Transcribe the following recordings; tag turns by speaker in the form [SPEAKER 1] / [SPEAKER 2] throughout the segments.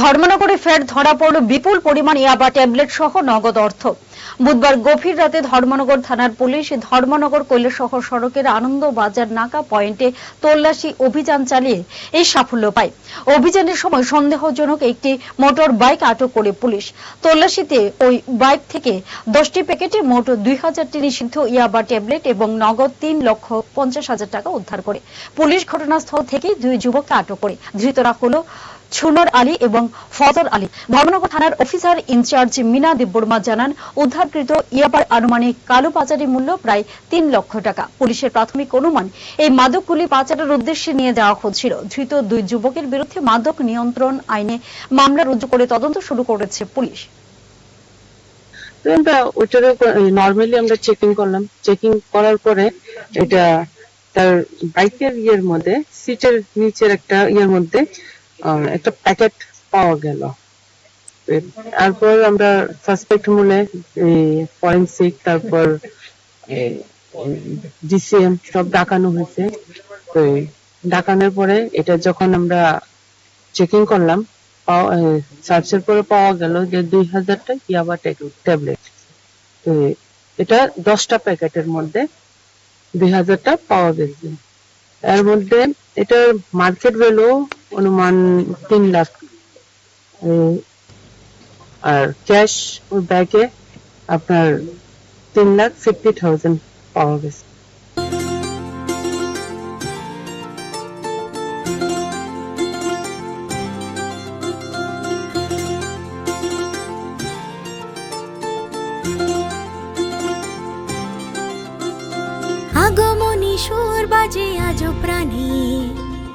[SPEAKER 1] ধর্মনগরে ফের ধরা পড়ল বিপুল পরিমাণ ইয়াবা ট্যাবলেট সহ নগদ অর্থ। বুধবার গভীর রাতে ধর্মনগর থানার পুলিশ ধর্মনগর কৈলাসহর সড়কের আনন্দ বাজার নাকা পয়েন্টে তল্লাশি অভিযান চালিয়ে এই সাফল্য পায়। অভিযানের সময় সন্দেহজনক একটি মোটর বাইক আটক করে পুলিশ। তল্লাশিতে ওই বাইক থেকে দশটি প্যাকেটে মোট দুই হাজারটি নিষিদ্ধ ইয়াবা ট্যাবলেট এবং নগদ তিন লক্ষ পঞ্চাশ হাজার টাকা উদ্ধার করে। পুলিশ ঘটনাস্থল থেকে দুই যুবককে আটক করে। ধৃতরা হলো ছুনর আলী এবং ফজর আলী। ধর্মনগর থানার অফিসার ইনচার্জ মিনা দেববর্মা জানান, উদ্ধারকৃত ইয়াবার আনুমানিক কালো পাচারি মূল্য প্রায় তিন লক্ষ টাকা। পুলিশের প্রাথমিক অনুমান, এই মাদকগুলি পাচারের উদ্দেশ্যে নিয়ে যাওয়া হচ্ছিল। ধৃত দুই যুবকের বিরুদ্ধে মাদক নিয়ন্ত্রণ আইনে মামলা রুজু করে তদন্ত শুরু করেছে পুলিশ।
[SPEAKER 2] নর্মালি আমরা চেকিং করলাম। চেকিং করার পরে এটা তার বাইকের ইয়ের মধ্যে সিটের নিচের একটা ইয়ের মধ্যে একটা প্যাকেট পাওয়া গেল। তারপর আমরা সাসপেক্ট ফরেন্সিক তারপর ডিসিএম সব ডাকানো হয়েছে। তো ডাকানোর পরে এটা যখন আমরা চেকিং করলাম সার্চের পরে পাওয়া গেল যে দুই হাজারটা ইয়াবা ট্যাবলেট তো এটা দশটা প্যাকেটের মধ্যে দুই হাজারটা পাওয়া গেছে। এর মধ্যে এটার মার্কেট ভ্যালু অনুমান তিন লাখ আর ক্যাশ ওর ব্যাগে আপনার তিন লাখ ফিফটি থাউজেন্ড পাওয়া গেছে।
[SPEAKER 3] আগমনী সুর বাজে আজ প্রাণে।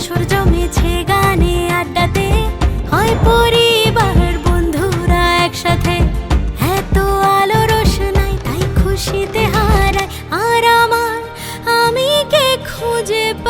[SPEAKER 3] আসর জমেছে গানে আড্ডাতে, হয় পরিবার বন্ধুরা একসাথে। এত আলো রোশনাই তাই খুশিতে হারায়। আর আমার, আমি কে খুঁজে পাই